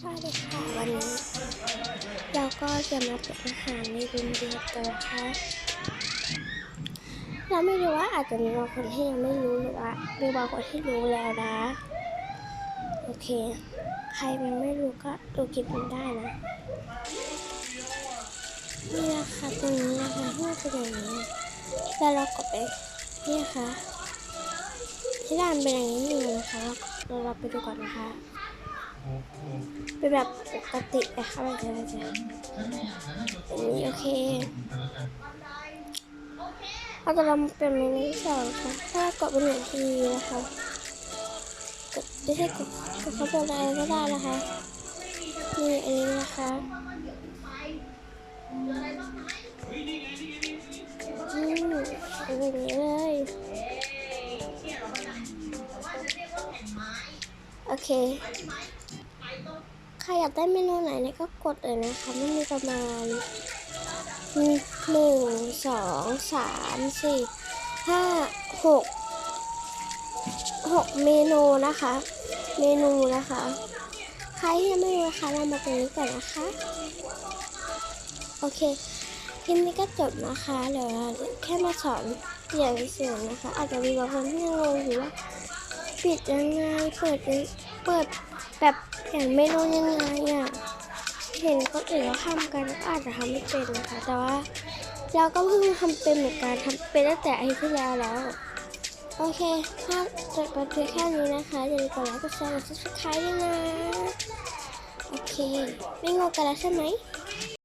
สวัสดีค่ะวันนี้ เราก็จะมาเป็นอาหารในโรงเรียนกันนะคะเราไม่รู้ว่าอาจจะมีบางคนที่ยังไม่รู้หรือว่ามีบางคนที่รู้แล้วนะ โอเค ใครยังไม่รู้ก็ดูคลิปนี้ได้นะนี่นะคะตรงนี้นะคะที่มันเป็นอย่างนี้แล้วเราก็ไปนี่นะคะที่ร้านเป็นอย่างนี้อยู่นะคะเราเราไปดูก่อนนะคะ เป็นแบบปกตินะคะแบบนี้จะอย่างนี้โอเคเราจะลองเป็นเมนูที่สองค่ะถ้ากดเป็นหนึ่งทีนะคะกดไม่ใช่กดกดเขาบอกอะไรก็ได้นะคะนี่อันนี้นะคะอืมเป็นแบบนี้เลยโอเค ครอยากได้เมนูไหนเนี่ยก็กดเลยนะคะ มันมีประมาณหนึ่งสองสามสี่ห้าหกหกเมนูนะคะ เมนูนะคะ ใครที่ยังไม่รู้นะคะเรามาตรงนี้ก่อนนะคะ โอเคคลิปนี้ก็จบนะคะ เดี๋ยวแค่มาสอนอย่างเสียงนะคะ อาจจะมีบางคนที่ยังงงอยู่ว่า ปิดยังไงเปิดยังเปิดแบบอย่างเมนูยังไงอะเห็นคนอื่นเขาทำกันก็อาจจะทำไม่เป็นนะคะ แต่ว่าเราก็เพิ่งทำเป็นเหมือนกันทำเป็นตั้งแต่อาทิตย์ที่แล้วแล้ว โอเค ถ้าจบไปเพียงแค่นี้นะคะอย่าลืมกดไลค์กดแชร์กด subscribe ด้วยนะ โอเค ไม่งงกันแล้วใช่ไหม